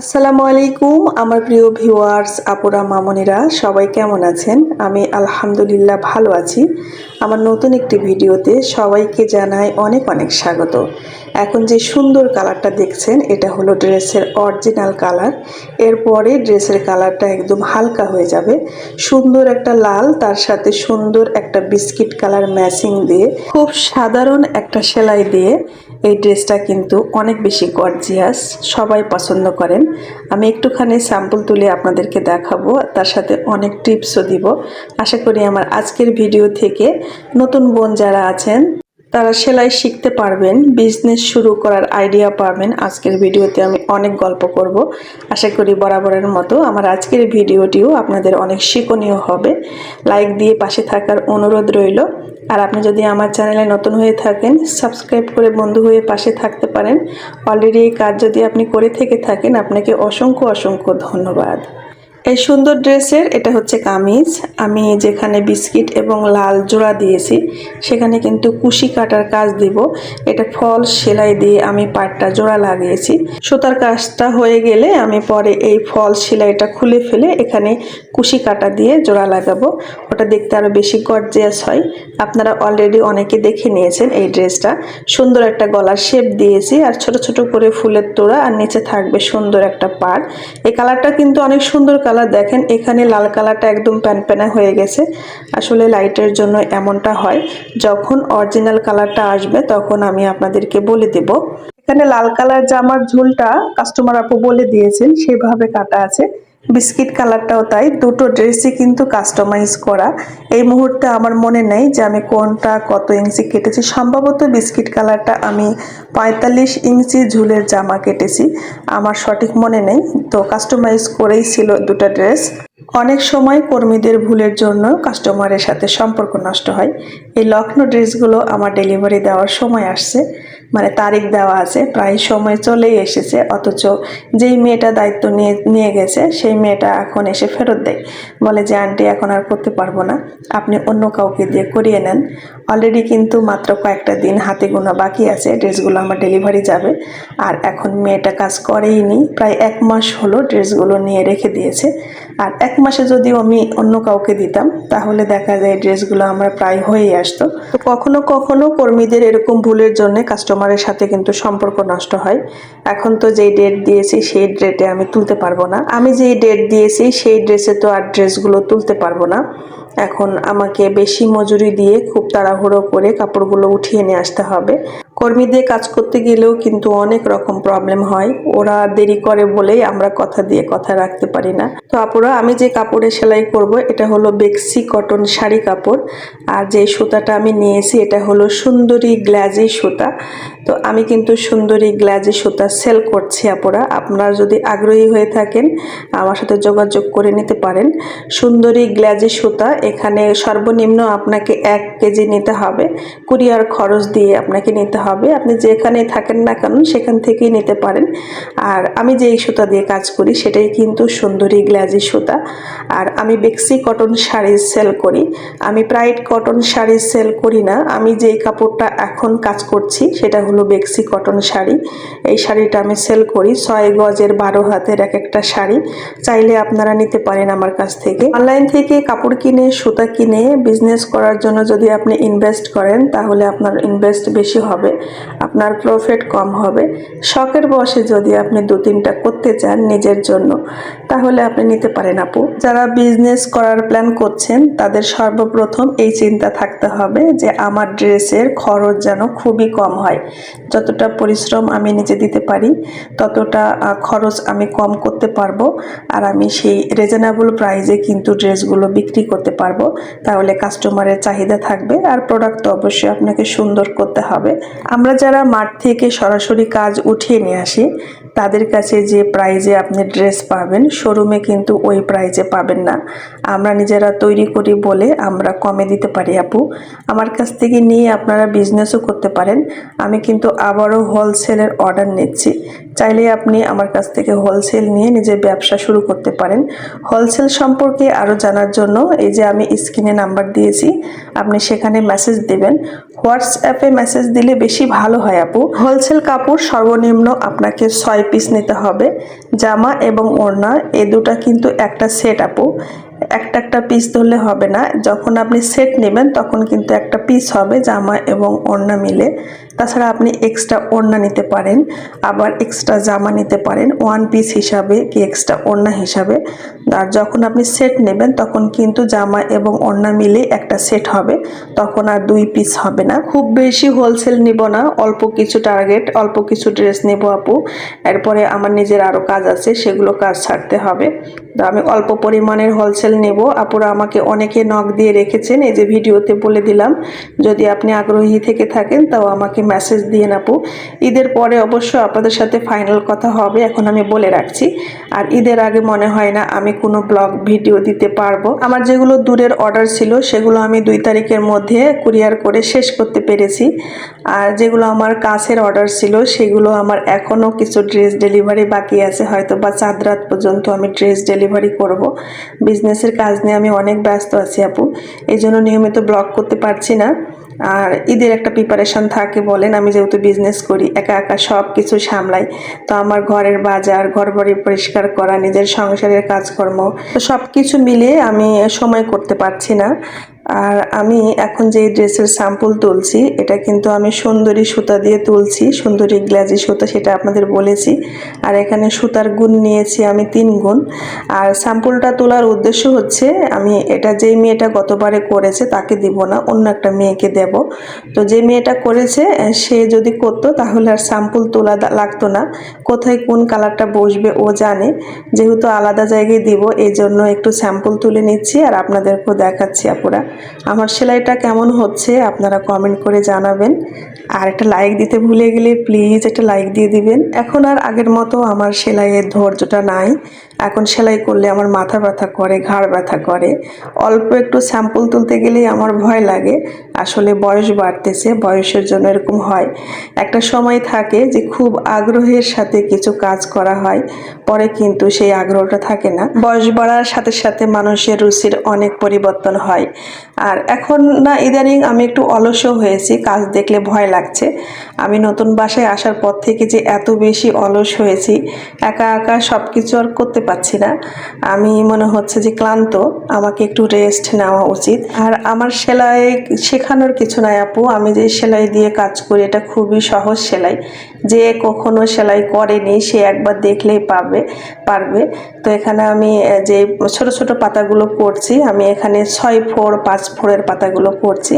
আসসালামু আলাইকুম, আমার প্রিয় ভিউয়ার্স, আপুরা, মামনিরা, সবাই কেমন আছেন? আমি আলহামদুলিল্লাহ ভালো আছি। আমার নতুন একটি ভিডিওতে সবাইকে জানাই অনেক অনেক স্বাগত। এখন যে সুন্দর কালারটা দেখছেন, এটা হলো ড্রেসের অরিজিনাল কালার। এরপরে ড্রেসের কালারটা একদম হালকা হয়ে যাবে। সুন্দর একটা লাল, তার সাথে সুন্দর একটা বিস্কিট কালার ম্যাচিং দিয়ে, খুব সাধারণ একটা সেলাই দিয়ে এই ড্রেসটা কিন্তু অনেক বেশি গর্জিয়াস, সবাই পছন্দ করেন। আমি একটুখানি স্যাম্পল তুলে আপনাদেরকে দেখাবো, তার সাথে অনেক টিপসও দিব। আশা করি আমার আজকের ভিডিও থেকে নতুন বোন যারা আছেন তারা সেলাই শিখতে পারবেন বিজনেস শুরু করার আইডিয়া পাবেন। আজকের ভিডিওতে আমি অনেক গল্প করব। আশা করি বরাবরের মতো আমার আজকের ভিডিওটিও আপনাদের অনেক শিক্ষণীয় হবে। লাইক দিয়ে পাশে থাকার অনুরোধ রইল। আর আপনি যদি আমার চ্যানেলে নতুন হয়ে থাকেন সাবস্ক্রাইব করে বন্ধু হয়ে পাশে থাকতে পারেন। অলরেডি এই কাজ যদি আপনি করে থেকে থাকেন, আপনাকে অসংখ্য অসংখ্য ধন্যবাদ। এই সুন্দর ড্রেসের, এটা হচ্ছে কামিজ। আমি যেখানে বিস্কিট এবং লাল জোড়া দিয়েছি, সেখানে কিন্তু কুশি কাটার কাজ দিব। এটা ফল সেলাই দিয়ে আমি পাটটা জোড়া লাগিয়েছি। সুতার কাজটা হয়ে গেলে আমি পরে এই ফল সেলাইটা খুলে ফেলে এখানে কুশি কাটা দিয়ে জোড়া লাগাবো। ওটা দেখতে আরও বেশি গর্জিয়াস হয়। আপনারা অলরেডি অনেকে দেখে নিয়েছেন এই ড্রেসটা। সুন্দর একটা গলার শেপ দিয়েছি আর ছোট ছোট করে ফুলের তোড়া আর নিচে থাকবে সুন্দর একটা পাড়। এই কালারটা কিন্তু অনেক সুন্দর দেখেন, এখানে লাল কালারটা একদম প্যানপ্যানা হয়ে গেছে। আসলে লাইটের জন্য এমনটা হয়, যখন অরিজিনাল কালারটা আসবে তখন আমি আপনাদেরকে বলে দেব। এখানে লাল কালার জামার ঝুলটা কাস্টমার আপু বলে দিয়েছেন, সেভাবে কাটা আছে। বিস্কিট কালারটাও তাই। দুটো ড্রেসই কিন্তু কাস্টমাইজ করা। এই মুহূর্তে আমার মনে নেই যে আমি কোনটা কত ইঞ্চি কেটেছি। সম্ভবত বিস্কিট কালারটা আমি পঁয়তাল্লিশ ইঞ্চি ঝুলের জামা কেটেছি। আমার সঠিক মনে নেই। তো কাস্টমাইজ করেই ছিল দুটো ড্রেস অনেক সময় কর্মীদের ভুলের জন্য কাস্টমারের সাথে সম্পর্ক নষ্ট হয়। এই লখনৌ ড্রেসগুলো আমার ডেলিভারি দেওয়ার সময় আসছে। মানে তারিখ দেওয়া আছে, প্রায় সময় চলেই এসেছে। অথচ যেই মেয়েটা দায়িত্ব নিয়ে নিয়ে গেছে, সেই মেয়েটা এখন এসে ফেরত দেয়। বলে যে, আন্টি, এখন আর করতে পারব না। আপনি অন্য কাউকে দিয়ে করিয়ে নেন। অলরেডি কিন্তু মাত্র কয়েকটা দিন হাতে গোনা বাকি আছে। ড্রেসগুলো আমার ডেলিভারি যাবে। আর এখন মেয়েটা কাজ করেই নি প্রায় এক মাস হলো ড্রেসগুলো নিয়ে রেখে দিয়েছে। আর এক মাসে যদিও আমি অন্য কাউকে দিতাম, তাহলে দেখা যায় ড্রেসগুলো আমার প্রায় হয়েই আসতো। তো কখনো কখনো কর্মীদের এরকম ভুলের জন্য কাস্টমারের সাথে কিন্তু সম্পর্ক নষ্ট হয়। এখন তো যেই ডেট দিয়েছি, সেই ডেটে আমি তুলতে পারব না। আমি যেই ডেট দিয়েছি, সেই ড্রেসে তো আর ড্রেসগুলো তুলতে পারব না। এখন আমাকে বেশি মজুরি দিয়ে খুব তাড়াহুড়ো করে কাপড়গুলো উঠিয়ে নিয়ে আসতে হবে। কর্মীদের কাজ করতে গেলেও কিন্তু অনেক রকম প্রবলেম হয়। ওরা দেরি করে বলেই আমরা কথা দিয়ে কথা রাখতে পারি না। তো আপুরা, আমি যে কাপড়ে সেলাই করব, এটা হলো বেক্সি কটন শাড়ি কাপড়। আর যে সুতাটা আমি নিয়েছি, এটা হলো সুন্দরী গ্ল্যাজি সুতা। তো আমি কিন্তু সুন্দরী গ্ল্যাজি সুতা সেল করছি আপুরা। আপনারা যদি আগ্রহী হয়ে থাকেন, আমার সাথে যোগাযোগ করে নিতে পারেন। সুন্দরী গ্ল্যাজি সুতা, এখানে সর্বনিম্ন আপনাকে এক কেজি নিতে হবে। কুরিয়ার খরচ দিয়ে আপনাকে নিতে হবে। আপনি যেখানে থাকেন না কেন, সেখান থেকেই নিতে পারেন। আর আমি যেই সুতা দিয়ে কাজ করি, সেটাই কিন্তু সুন্দরী গ্ল্যাজি সুতা। আর আমি বেক্সি কটন শাড়ি সেল করি। আমি প্রাইড কটন শাড়ি সেল করি না। আমি যেই কাপড়টা এখন কাজ করছি, সেটা হলো বেক্সি কটন শাড়ি। এই শাড়িটা আমি সেল করি। ছয় গজের বারো হাতের এক একটা শাড়ি। চাইলে আপনারা নিতে পারেন আমার কাছ থেকে। অনলাইন থেকে কাপড় কিনে, সুতা কিনে, বিজনেস করার জন্য যদি আপনি ইনভেস্ট করেন, তাহলে আপনার ইনভেস্ট বেশি হবে। আপনার প্রফিট কম হবে। শখের বসে যদি আপনি দু তিনটা করতে চান নিজের জন্য, তাহলে আপনি নিতে পারেন আপু। যারা বিজনেস করার প্ল্যান করছেন, তাদের সর্বপ্রথম এই চিন্তা থাকতে হবে যে আমার ড্রেসের খরচ যেন খুবই কম হয়। যতটা পরিশ্রম আমি নিজে দিতে পারি, ততটা খরচ আমি কম করতে পারব। আর আমি সেই রিজনেবল প্রাইজে কিন্তু ড্রেসগুলো বিক্রি করতে পারব। তাহলে কাস্টমারের চাহিদা থাকবে আর প্রোডাক্ট তো অবশ্যই আপনাকে সুন্দর করতে হবে। আমরা যারা মাঠ থেকে সরাসরি কাজ উঠিয়ে নিয়ে আসি তাদের কাছে যে প্রাইজে আপনি ড্রেস পাবেন শোরুমে কিন্তু ওই প্রাইজে পাবেন না। আমরা নিজেরা তৈরি করি বলে আমরা কমে দিতে পারি, আপু। আমার কাছ থেকে নিয়ে আপনারা বিজনেসও করতে পারেন। আমি কিন্তু আবারও হোলসেলের অর্ডার নিচ্ছি। চাইলে আপনি আমার কাছ থেকে হোলসেল নিয়ে নিজের ব্যবসা শুরু করতে পারেন। হোলসেল সম্পর্কে আরও জানার জন্য এই যে আমি স্ক্রিনে নাম্বার দিয়েছি, আপনি সেখানে মেসেজ দেবেন। হোয়াটসঅ্যাপে মেসেজ দিলে বেশি ভালো হয়, আপু। হোলসেল কাপড় সর্বনিম্ন আপনাকে ছয় ছয় পিস নিতে হবে, জামা এবং ওড়না, এ দুটা কিন্তু একটা সেট আপু। একটা একটা পিস ধরলে হবে না, যখন আপনি সেট নেবেন তখন কিন্তু একটা পিস হবে জামা এবং ওড়না মিলে। তাছাড়া আপনি এক্সট্রা ওড়না নিতে পারেন, আবার এক্সট্রা জামা নিতে পারেন ওয়ান পিস হিসাবে কি এক্সট্রা ওড়না হিসাবে। আর যখন আপনি সেট নেবেন, তখন কিন্তু জামা এবং ওড়না মিলে একটা সেট হবে, তখন আর দুই পিস হবে না। খুব বেশি হোলসেল নিব না, অল্প কিছু টার্গেট অল্প কিছু ড্রেস নেব আপু। এরপরে আমার নিজের আরও কাজ আছে, সেগুলো কাজ ছাড়তে হবে। তো আমি অল্প পরিমাণের হোলসেল নেব। আপুরা আমাকে অনেকে নখ দিয়ে রেখেছেন, এই যে ভিডিওতে বলে দিলাম। যদি আপনি আগ্রহী থেকে থাকেন, তাও আমাকে মেসেজ দিয়ে আপু। ঈদের পরে অবশ্য আপনাদের সাথে ফাইনাল কথা হবে, এখন আমি বলে রাখছি। আর ঈদের আগে মনে হয় না আমি কোনো ব্লগ ভিডিও দিতে পারব। আমার যেগুলো দূরের অর্ডার ছিল, সেগুলো আমি দুই তারিখের মধ্যে কুরিয়ার করে শেষ করতে পেরেছি। আর যেগুলো আমার কাছের অর্ডার ছিল, সেগুলো আমার এখনও কিছু ড্রেস ডেলিভারি বাকি আছে। হয়তো বা চাঁদ রাত পর্যন্ত আমি ড্রেস ডেলিভারি করব। বিজনেসের কাজ নিয়ে আমি অনেক ব্যস্ত আছি আপু, এই জন্য নিয়মিত ব্লগ করতে পারছি না। আর ঈদের একটা প্রিপারেশন থাকে বলেন, আমি যেহেতু বিজনেস করি, একা একা সব কিছু সামলাই। তো আমার ঘরের বাজার ঘর বাড়ি পরিষ্কার করা, নিজের সংসারের কাজকর্ম, তো সব কিছু মিলিয়ে আমি সময় করতে পারছি না। আর আমি এখন যে ড্রেসের স্যাম্পল তুলছি, এটা কিন্তু আমি সুন্দরী সুতা দিয়ে তুলছি, সুন্দরী গ্লাজি সুতা সেটা আপনাদের বলেছি। আর এখানে সুতার গুণ নিয়েছি আমি তিন গুণ। আর স্যাম্পলটা তোলার উদ্দেশ্য হচ্ছে, আমি এটা যেই মেয়েটা গতবারে করেছে তাকে দিব না, অন্য একটা মেয়েকে দেব। তো যে মেয়েটা করেছে, সে যদি করতো তাহলে আর স্যাম্পল তোলা লাগতো না। কোথায় কোন কালারটা বসবে ও জানে। যেহেতু আলাদা জায়গায় দিব এই জন্য একটু স্যাম্পল তুলে নিচ্ছি আর আপনাদেরকেও দেখাচ্ছি আপুরা। আমার সেলাইটা কেমন হচ্ছে আপনারা কমেন্ট করে জানাবেন। আর একটা লাইক দিতে ভুলে গেলে প্লিজ একটা লাইক দিয়ে দিবেন। এখন আর আগের মতো আমার সেলাইয়ের ধৈর্যটা নাই। এখন সেলাই করলে আমার মাথা ব্যথা করে, ঘাড় ব্যথা করে। অল্প একটু স্যাম্পল তুলতে গেলেই আমার ভয় লাগে। আসলে বয়স বাড়তেছে, বয়সের জন্য এরকম হয়। একটা সময় থাকে যে খুব আগ্রহের সাথে কিছু কাজ করা হয়, পরে কিন্তু সেই আগ্রহটা থাকে না। বয়স বাড়ার সাথে সাথে মানুষের রুচির অনেক পরিবর্তন হয়। আর এখন না ইদানিং আমি একটু অলসও হয়েছি, কাজ দেখলে ভয় লাগছে। আমি নতুন বাসায় আসার পর থেকে যে এত বেশি অলস হয়েছি, একা একা সব কিছু আর করতে পারছি না। আমি মনে হচ্ছে যে ক্লান্ত, আমাকে একটু রেস্ট নেওয়া উচিত। আর আমার সেলাই শেখানোর কিছু নাই আপু, আমি যে সেলাই দিয়ে কাজ করি, এটা খুবই সহজ সেলাই। যে কখনো সেলাই করেনি, সে একবার দেখলেই পাবে, পারবে। তো এখানে আমি যে ছোট ছোট পাতাগুলো করছি, আমি এখানে ছয় ফোর পাঁচ ফোরের পাতাগুলো করছি।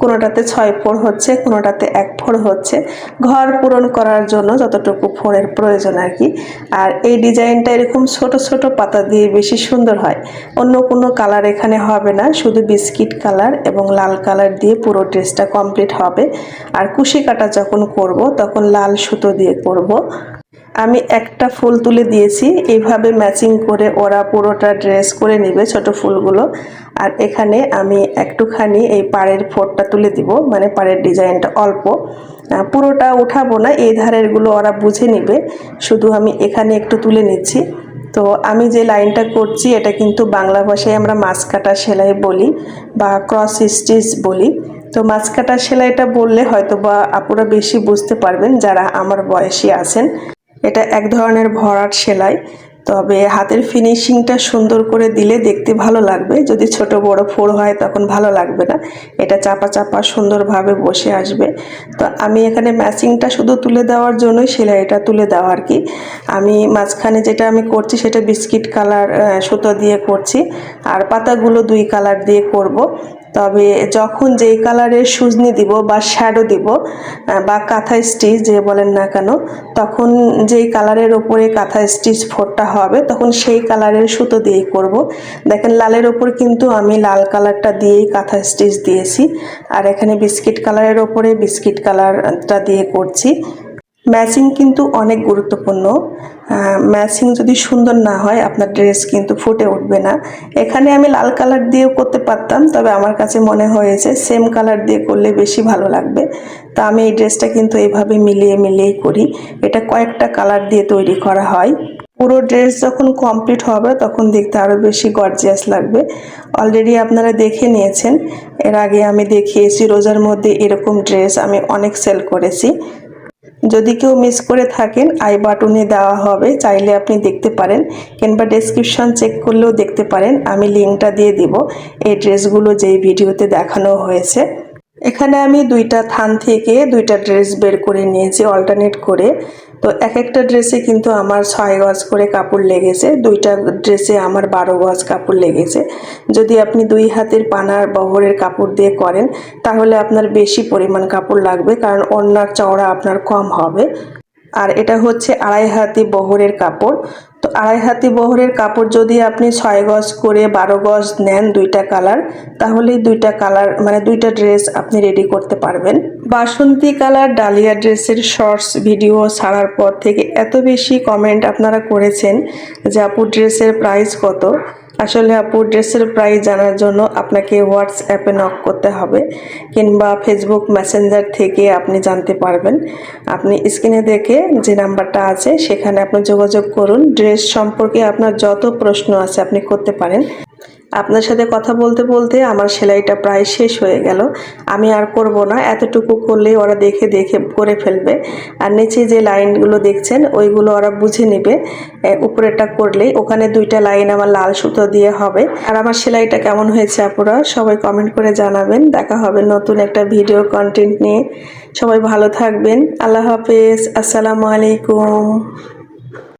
কোনোটাতে ছয় ফোর হচ্ছে, কোনোটাতে এক ফোর হচ্ছে। ঘর পূরণ করার জন্য যতটুকু ফোরের প্রয়োজন আর কি। আর এই ডিজাইনটা এরকম ছোট ছোট পাতা দিয়ে বেশি সুন্দর হয়। অন্য কোনো কালার এখানে হবে না, শুধু বিস্কিট কালার এবং লাল কালার দিয়ে পুরো ড্রেসটা কমপ্লিট হবে। আর কুশি কাটা যখন করব, তখন লাল সুতো দিয়ে করব। আমি একটা ফুল তুলে দিয়েছি। এইভাবে ম্যাচিং করে ওরা পুরোটা ড্রেস করে নেবে ছোট ফুলগুলো। আর এখানে আমি একটুখানি এই পাড়ের ফোরটা তুলে দিব মানে পাড়ের ডিজাইনটা অল্প। পুরোটা উঠাবো না, এই ধারেরগুলো ওরা বুঝে নিবে। শুধু আমি এখানে একটু তুলে নিচ্ছি। তো আমি যে লাইনটা করছি, এটা কিন্তু বাংলা ভাষায় আমরা মাছ কাটা সেলাই বলি বা ক্রস স্টিচ বলি। তো মাছ কাটা সেলাইটা বললে হয়তো বা আপুরা বেশি বুঝতে পারবেন যারা আমার বয়সী আছেন। এটা এক ধরনের ভরাট সেলাই, তবে হাতের ফিনিশিংটা সুন্দর করে দিলে দেখতে ভালো লাগবে। যদি ছোট বড় ফোর হয় তখন ভালো লাগবে না। এটা চাপা চাপা সুন্দরভাবে বসে আসবে। তো আমি এখানে ম্যাচিংটা শুধু তুলে দেওয়ার জন্যই সেলাইটা তুলে দেওয়া আর কি। আমি মাঝখানে যেটা আমি করছি সেটা বিস্কিট কালার সুতো দিয়ে করছি। আর পাতাগুলো দুই কালার দিয়ে করব। তবে যখন যেই কালারের সুজনি দিব বা শ্যাডো দিব বা কাঁথা স্টিচ যে বলেন না কেন, তখন যেই কালারের ওপরে কাঁথা স্টিচ ফোরটা হবে, তখন সেই কালারের সুতো দিয়েই করব। দেখেন লালের ওপর কিন্তু আমি লাল কালারটা দিয়েই কাঁথা স্টিচ দিয়েছি। আর এখানে বিস্কিট কালারের ওপরে বিস্কিট কালারটা দিয়ে করছি। ম্যাচিং কিন্তু অনেক গুরুত্বপূর্ণ। ম্যাচিং যদি সুন্দর না হয়, আপনার ড্রেস কিন্তু ফুটে উঠবে না। এখানে আমি লাল কালার দিয়েও করতে পারতাম, তবে আমার কাছে মনে হয়েছে সেম কালার দিয়ে করলে বেশি ভালো লাগবে। তা আমি এই ড্রেসটা কিন্তু এইভাবে মিলিয়ে মিলিয়েই করি। এটা কয়েকটা কালার দিয়ে তৈরি করা হয়। পুরো ড্রেস যখন কমপ্লিট হবে, তখন দেখতে আরও বেশি গর্জিয়াস লাগবে। অলরেডি আপনারা দেখে নিয়েছেন। এর আগে আমি দেখিয়েছি, রোজার মধ্যে এরকম ড্রেস আমি অনেক সেল করেছি। যদি কেউ মিস করে থাকেন আই বাটনে দেওয়া হবে, চাইলে আপনি দেখতে পারেন কিংবা ডেসক্রিপশান চেক করলেও দেখতে পারেন, আমি লিঙ্কটা দিয়ে দিব, এই ড্রেসগুলো যেই ভিডিওতে দেখানো হয়েছে। এখানে আমি দুইটা থান থেকে দুইটা ড্রেস বের করে নিয়েছি অল্টারনেট করে। তো এক একটা ড্রেসে কিন্তু আমার ছয় গজ করে কাপড় লেগেছে, দুইটা ড্রেসে আমার বারো গজ কাপড় লেগেছে। যদি আপনি দুই হাতের পানার বহরের কাপড় দিয়ে করেন, তাহলে আপনার বেশি পরিমাণ কাপড় লাগবে, কারণ অন্যার চওড়া আপনার কম হবে। আর এটা হচ্ছে আড়াই হাতি বহরের কাপড়। তো আড়াই হাতি বহরের কাপড় যদি আপনি ছয় গজ করে বারো গজ নেন দুইটা কালার তাহলে দুইটা কালার মানে দুইটা ড্রেস আপনি রেডি করতে পারবেন। বাসন্তী কালার ডালিয়া ড্রেসের শর্টস ভিডিও ছাড়ার পর থেকে এত বেশি কমেন্ট আপনারা করেছেন যে আপু ড্রেসের প্রাইস কত? আসলে আপু, ড্রেসের প্রাইস জানার জন্য আপনাকে হোয়াটসঅ্যাপে নক করতে হবে কিংবা ফেসবুক মেসেঞ্জার থেকে আপনি জানতে পারবেন। আপনি স্ক্রিনে দেখে যে নাম্বারটা আছে, সেখানে আপনি যোগাযোগ করুন। ড্রেস সম্পর্কে আপনার যত প্রশ্ন আছে আপনি করতে পারেন। আপনার সাথে কথা বলতে বলতে আমার সেলাইটা প্রায় শেষ হয়ে গেল। আমি আর করব না এতটুকু করলে ওরা দেখে দেখে করে ফেলবে। আর নিচে যে লাইনগুলো দেখছেন ওইগুলো ওরা বুঝে নেবে। এ, উপরেরটা করলেই ওখানে দুইটা লাইন আমার লাল সুতো দিয়ে হবে। আর আমার সেলাইটা কেমন হয়েছে আপুরা সবাই কমেন্ট করে জানাবেন। দেখা হবে নতুন একটা ভিডিও কন্টেন্ট নিয়ে। সবাই ভালো থাকবেন। আল্লাহ হাফেজ। আসসালামু আলাইকুম।